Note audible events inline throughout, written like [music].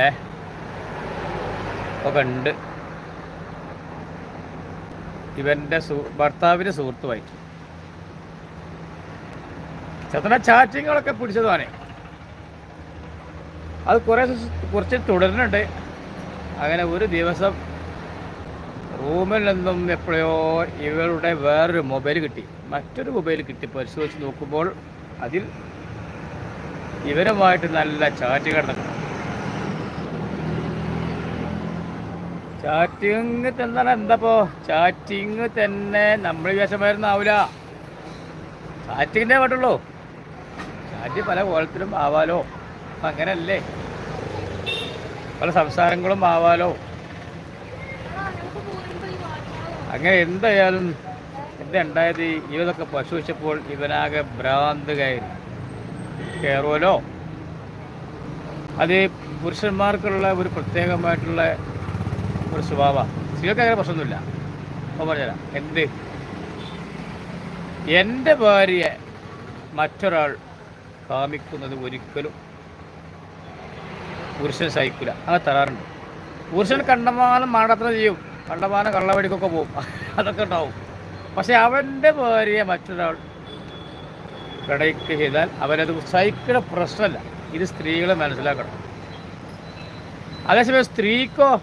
ഏ? ഒക്കെ ഉണ്ട് ഇവന്റെ സു ഭർത്താവിന്റെ സുഹൃത്തുമായി ചെത്തന ചാറ്റിങ്ങുകളൊക്കെ പിടിച്ചതുമാണ് അത് കുറേ കുറച്ച് തുടരുന്നുണ്ട്. അങ്ങനെ ഒരു ദിവസം റൂമിൽ നിന്നും എപ്പോഴോ ഇവരുടെ വേറൊരു മൊബൈൽ കിട്ടി. മറ്റൊരു മൊബൈൽ കിട്ടി. പരിശോധിച്ച് നോക്കുമ്പോൾ അതിൽ ഇവരുമായിട്ട് നല്ല ചാറ്റ് കിടന്നു ചാറ്റിങ് തന്നെ എന്താപ്പോ? ചാറ്റിങ് തന്നെ നമ്മൾ വിശമായിരുന്നാവൂല ചാറ്റിങ്ങിന്റെ പാട്ടുള്ളൂ ചാറ്റ് പല കോലത്തിലും ആവാലോ. അങ്ങനല്ലേ. പല സംസാരങ്ങളും ആവാലോ. അങ്ങനെ എന്തായാലും എന്തുണ്ടായത് ഇവതൊക്കെ പശുവച്ചപ്പോൾ ഇവനാകെ ഭ്രാന്ത് കയറി. കയറുമല്ലോ അത് പുരുഷന്മാർക്കുള്ള ഒരു പ്രത്യേകമായിട്ടുള്ള ഒരു സ്വഭാവമാണ് സ്ത്രീകൾക്ക് അങ്ങനെ പ്രശ്നമൊന്നുമില്ല. അപ്പോൾ പറഞ്ഞുതരാം. എന്ത്? എന്റെ ഭാര്യയെ മറ്റൊരാൾ കാമിക്കുന്നത് ഒരിക്കലും പുരുഷൻ സഹിക്കില്ല അങ്ങനെ തരാറുണ്ട്. പുരുഷൻ കണ്ടമാനം മാടത്ര ചെയ്യും. കണ്ടമാനം കള്ളവടിക്കൊക്കെ പോകും അതൊക്കെ ഉണ്ടാവും. പക്ഷെ അവന്റെ ഭാര്യയെ മറ്റൊരാൾ പ്രണയിക്കുക ചെയ്താൽ അവനത് സഹിക്കുന്ന പ്രശ്നമല്ല. ഇത് സ്ത്രീകളെ മനസ്സിലാക്കണം. അതേസമയം സ്ത്രീക്കോ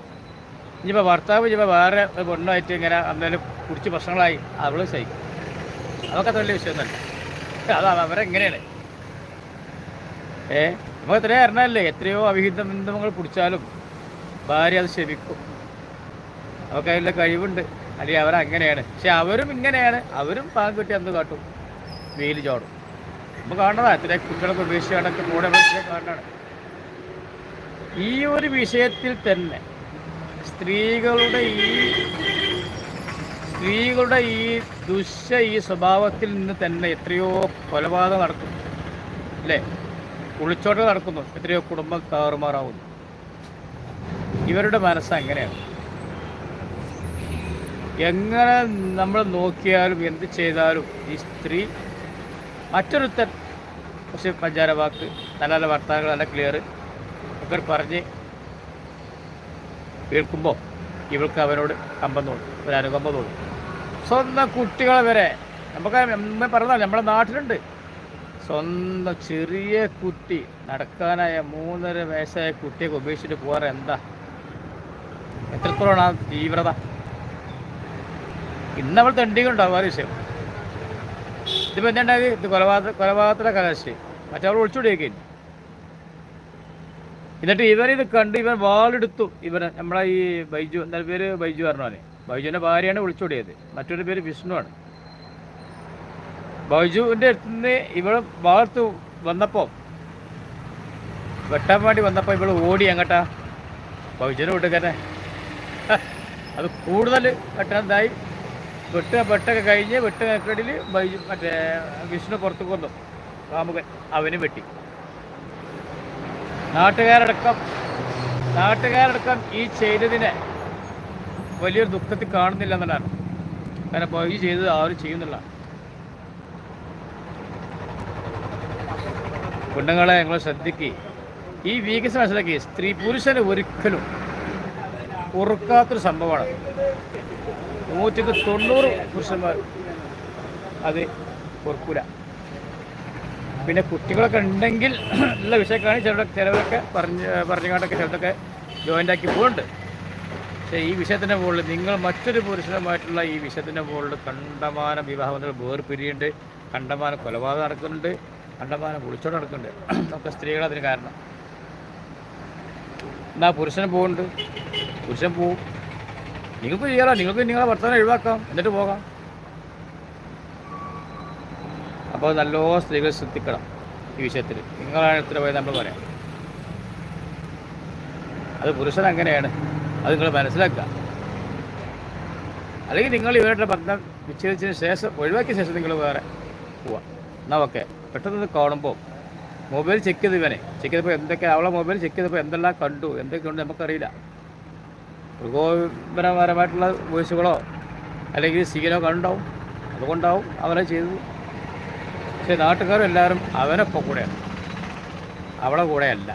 ഇനിയിപ്പോൾ ഭർത്താവ് ഇനിയിപ്പോൾ വേറെ ഒരു പെണ്ണായിട്ട് ഇങ്ങനെ അന്നേരം കുടിച്ച് പ്രശ്നങ്ങളായി അവൾ സഹിക്കും. അതൊക്കെ വലിയ വിഷയമൊന്നുമല്ല അത് അവരെങ്ങനെയാണ് ഏ? നമുക്ക് ഇത്രയും അറിഞ്ഞല്ലേ എത്രയോ അവിഹിത ബന്ധങ്ങൾ കുടിച്ചാലും ഭാര്യ അത് ക്ഷമിക്കും അവർക്ക് അതിന്റെ കഴിവുണ്ട്. അല്ലെങ്കിൽ അവരങ്ങനെയാണ് പക്ഷെ അവരും ഇങ്ങനെയാണ്. അവരും പാകം കിട്ടി എന്ത് കാട്ടും. വെയിൽ ചോടും. നമ്മൾ കാണണതാണ് ഇത്രയും കുട്ടികളൊക്കെ ഉപേക്ഷിച്ചാണൊക്കെ കൂടെ കാണാണ് ഈ ഒരു വിഷയത്തിൽ തന്നെ സ്ത്രീകളുടെ ഈ സ്ത്രീകളുടെ ഈ ദുശ്ശ ഈ സ്വഭാവത്തിൽ നിന്ന് തന്നെ എത്രയോ കൊലപാതകം നടക്കുന്നു. അല്ലേ? ഒളിച്ചോട്ടം നടക്കുന്നു. എത്രയോ കുടുംബം താറുമാറാവുന്നു ഇവരുടെ മനസ്സ് അങ്ങനെയാണ്. എങ്ങനെ നമ്മൾ നോക്കിയാലും എന്ത് ചെയ്താലും ഈ സ്ത്രീ മറ്റൊരുത്തൻ പക്ഷേ പഞ്ചാര വാക്ക് നല്ല നല്ല വർത്തമാനങ്ങൾ നല്ല ക്ലിയർ ഒക്കെ പറഞ്ഞ് കേൾക്കുമ്പോൾ ഇവർക്ക് അവനോട് കമ്പം തോന്നും ഒരു അനുകമ്പം തോന്നും. സ്വന്തം കുട്ടികളെ വരെ നമുക്ക് നമ്മൾ പറഞ്ഞാൽ നമ്മുടെ നാട്ടിലുണ്ട്. സ്വന്തം ചെറിയ കുട്ടി നടക്കാനായ മൂന്നര വയസ്സായ കുട്ടിയെ ഉപേക്ഷിച്ചിട്ട് പോകാറ് എന്താ? എത്രത്തോളമാണ് ആ തീവ്രത? ഇന്ന് അവൾ തെണ്ടികളുണ്ടാവും ആ വിഷയം. ഇതിപ്പോൾ എന്താണ്ടായത് ഇത് കൊലപാതക കൊലപാതകത്തിലെ കലാശി മറ്റവൾ ഒളിച്ചുകൊണ്ടിരിക്കുന്നു എന്നിട്ട് ഇവരിത് കണ്ട് ഇവൻ വാളെടുത്തു. ഇവനെ നമ്മളെ ഈ ബൈജു എന്താ പേര്? ബൈജു പറഞ്ഞോനെ ബൈജുവിന്റെ ഭാര്യയാണ് വിളിച്ചോടിയത്. മറ്റൊരു പേര് വിഷ്ണുവാണ് ബൈജുവിന്റെ അടുത്ത് നിന്ന് ഇവൾ വാളത്ത് വന്നപ്പോൾ വെട്ടാൻ വേണ്ടി വന്നപ്പോൾ ഇവൾ ഓടി അങ്ങട്ടാ ബൈജുവിനെ വിട്ടുക്കന്നെ അത് കൂടുതൽ വെട്ടാതായി വെട്ട് വെട്ടൊക്കെ കഴിഞ്ഞ് വെട്ട് കക്കടിൽ ബൈജു മറ്റേ വിഷ്ണു പുറത്തു കൊന്നു. കാമുകൻ അവനും വെട്ടി. നാട്ടുകാരടക്കം നാട്ടുകാരടക്കം ഈ ചെയ്തതിനെ വലിയൊരു ദുഃഖത്തിൽ കാണുന്നില്ല എന്നുള്ളതാണ് കാരണം ഈ ചെയ്തത് ആരും ചെയ്യുന്നില്ല. പെണ്ണുങ്ങളെ ഞങ്ങൾ ശ്രദ്ധിക്കുക ഈ വീക്ക്സ് മനസ്സിലാക്കി സ്ത്രീ പുരുഷന് ഒരിക്കലും ഉറുക്കാത്തൊരു സംഭവമാണ്. നൂറ്റിക്ക് തൊണ്ണൂറ് പുരുഷന്മാർ അത് പൊറുക്കൂല പിന്നെ കുട്ടികളൊക്കെ ഉണ്ടെങ്കിൽ [clears throat] ഉള്ള വിഷയക്കാണ് ചിലരുടെ ചിലവരൊക്കെ പറഞ്ഞ് പറഞ്ഞുകൊണ്ടൊക്കെ ചിലതൊക്കെ ജോയിന്റ് ആക്കി പോകുന്നുണ്ട് പക്ഷേ ഈ വിഷയത്തിന്റെ മുകളിൽ നിങ്ങൾ മറ്റൊരു പുരുഷനുമായിട്ടുള്ള ഈ വിഷയത്തിന്റെ മുകളിൽ കണ്ടമാനം വിവാഹബന്ധങ്ങൾ വേർപിരിയുണ്ട് കണ്ടമാനം കൊലപാതകം നടക്കുന്നുണ്ട്. കണ്ടമാനം കുളിച്ചോട് നടക്കുന്നുണ്ട്. [clears throat] ഒക്കെ സ്ത്രീകൾ അതിന് കാരണം. എന്നാൽ പുരുഷൻ പോകുന്നുണ്ട് പുരുഷൻ പോവും. നിങ്ങൾക്ക് ചെയ്യാലോ. നിങ്ങൾക്ക് നിങ്ങളെ ഭർത്താവിനെ ഒഴിവാക്കാം. എന്നിട്ട് പോകാം. അപ്പോൾ നല്ലോ സ്ത്രീകൾ ശ്രദ്ധിക്കണം ഈ വിഷയത്തിൽ. നിങ്ങളാണ് എത്ര പോയത് നമ്മൾ പറയാം. അത് പുരുഷൻ അങ്ങനെയാണ്. അത് നിങ്ങൾ മനസ്സിലാക്കുക. അല്ലെങ്കിൽ നിങ്ങൾ ഇവരുടെ ബന്ധം വിച്ഛേദിച്ചതിന് ശേഷം ഒഴിവാക്കിയ ശേഷം നിങ്ങൾ വേറെ പോവാം. എന്നാൽ ഓക്കെ. പെട്ടെന്ന് കാണുമ്പോൾ മൊബൈൽ ചെക്ക് ചെയ്ത് ഇവനെ. ചെക്ക് ചെയ്തപ്പോൾ എന്തൊക്കെ അവളെ മൊബൈൽ ചെക്ക് ചെയ്തപ്പോൾ എന്തെല്ലാം കണ്ടു എന്തൊക്കെ ഉണ്ട് നമുക്കറിയില്ല. പ്രകോപനപരമായിട്ടുള്ള വോയിസുകളോ അല്ലെങ്കിൽ സീനോ കണ്ടുണ്ടാവും അതുകൊണ്ടാവും അവനെ ചെയ്തത്. പക്ഷേ നാട്ടുകാരും എല്ലാവരും അവനൊപ്പം കൂടെയാണ്. അവളെ കൂടെയല്ല.